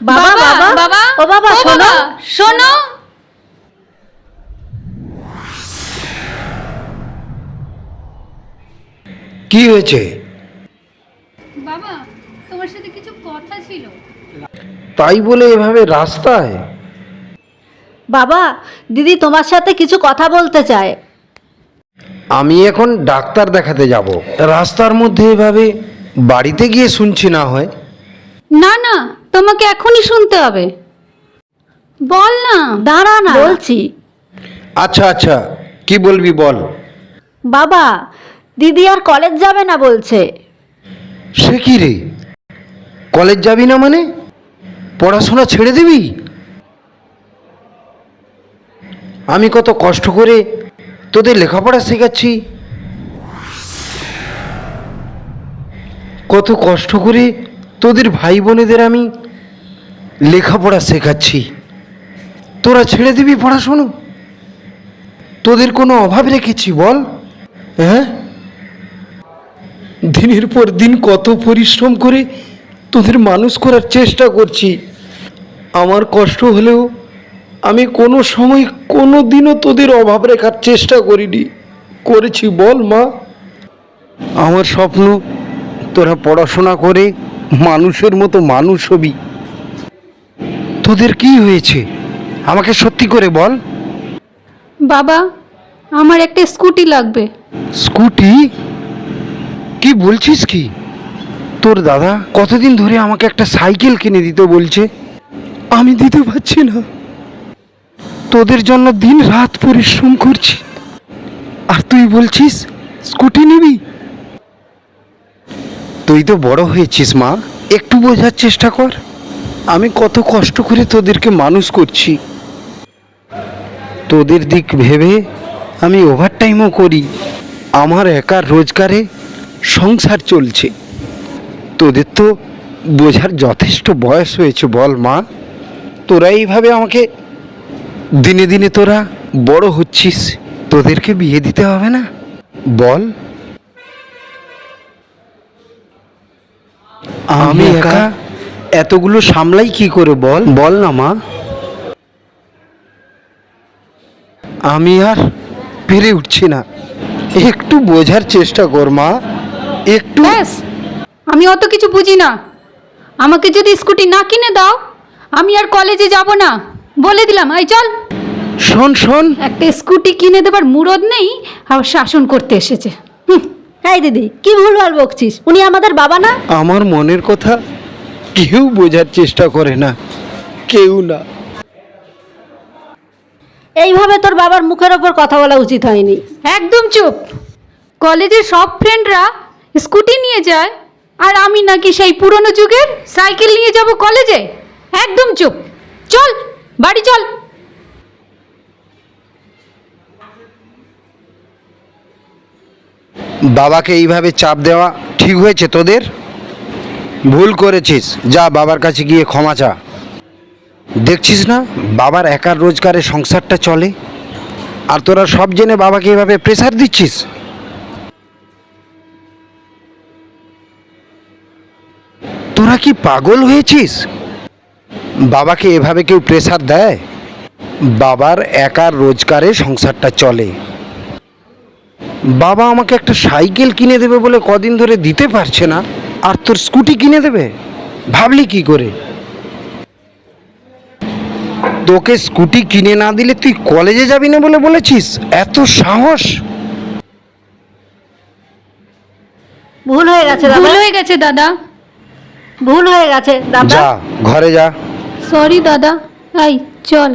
বাবা বাবা বাবা ও বাবা শোনো। শোনো। কি হয়েছে? বাবা তোমার সাথে কিছু কথা ছিল। তাই বলে এভাবে রাস্তায়? বাবা দিদি তোমার সাথে কিছু কথা বলতে চায়। আমি এখন ডাক্তার দেখাতে যাব। রাস্তার মধ্যে এভাবে বাড়িতে গিয়ে শুনছি না হয়। না না তোমাকে এখনই শুনতে হবে। বল না। দাঁড়া না। বলছি। আচ্ছা আচ্ছা। কি বলবি বল। বাবা দিদি আর কলেজ যাবে না বলছে। সে কি রে? কলেজ যাবি না মানে? পড়াশোনা ছেড়ে দিবি? আমি কত কষ্ট করে তোদের লেখাপড়া শেখাচ্ছি। কত কষ্ট করে তোদের ভাই বোনেদের আমি লেখাপড়া শেখাচ্ছি। তোরা ছেড়ে দিবি পড়াশুনো? তোদের কোনো অভাব রেখেছি বল। হ্যাঁ? দিনের পর দিন কত পরিশ্রম করে তোদের মানুষ করার চেষ্টা করছি। আমার কষ্ট হলেও আমি কোনো সময় কোনো দিনও তোদের অভাব রেখার চেষ্টা করিনি। করেছি বল, মা। আমার স্বপ্ন, তোরা পড়াশোনা করে মানুষের মতো মানুষ হবি। তোদের কি হয়েছে? আমাকে সত্যি করে বল। বাবা আমার একটা স্কুটি লাগবে। স্কুটি? কি বলছিস কি? তোর দাদা কতদিন ধরে আমাকে একটা সাইকেল কিনে দিতে বলছে? আমি দিতে পারছি না। তোদের জন্য দিন রাত পরিশ্রম করছি। আর তুই বলছিস স্কুটি নিবি? তুই তো বড় হয়েছিস মা। একটু বোঝার চেষ্টা কর। আমি কত কষ্ট করে তোদেরকে মানুষ করছি। তোদের দিক ভেবে আমি ওভারটাইমও করি। আমার একার রোজগারে সংসার চলছে। তোদের তো বোঝার যথেষ্ট বয়স হয়েছে, বল মা। তোরা এইভাবে আমাকে দিনে দিনে তোরা বড় হচ্ছিস, তোদেরকে বিয়ে দিতে হবে না? বল। আমি একা এতগুলো সামলাই কি করে বল? বল না মা। আমি আর পেরে উঠছি না। একটু বোঝার চেষ্টা কর মা। একটু ব্যাস আমি অত কিছু বুঝি না। আমাকে যদি স্কুটি না কিনে দাও আমি আর কলেজে যাব না। বলে দিলাম আই চল। শোন শোন। একটা স্কুটি কিনে দেবার মুরদ নেই আবার শাসন করতে এসেছে। হুম, এই দিদি কি ভুলভাল বকছিস? উনি আমাদের বাবা না? আমার মনের কথা কেউ বোঝার চেষ্টা করে না কেউ না। এইভাবে তোর বাবার মুখের ওপর কথা বলা উচিত হয়নি। একদম চুপ। কলেজের সব ফ্রেন্ডরা স্কুটি নিয়ে যায় আর আমি নাকি সেই পুরনো যুগের সাইকেল নিয়ে যাব কলেজে। একদম চুপ। চল বাড়ি চল। বাবাকে এইভাবে চাপ দেওয়া ঠিক হয়েছে তোদের? ভুল করেছিস। যা বাবার কাছে গিয়ে ক্ষমা চা। দেখছিস না, বাবার একার রোজগারে সংসারটা চলে? আর তোরা সব জেনে বাবাকে এভাবে প্রেসার দিচ্ছিস? তোরা কি পাগল হয়েছিস? বাবাকে এভাবে কেউ প্রেসার দেয়? বাবার একার রোজগারে সংসারটা চলে। বাবা আমাকে একটা সাইকেল কিনে দেবে বলে কদিন ধরে দিতে পারছে না। আর তোর স্কুটি কিনে দেবে? ভাবলি কি করে? তোকে স্কুটি কিনে না দিলে তুই কলেজে যাবি না বলে বলেছিস? এত সাহস? ভুল হয়ে গেছে ভুল দাদা হয়ে গেছে দাদা। ভুল হয়ে গেছে দাদা। যা ঘরে যা। সরি দাদা। এই চল।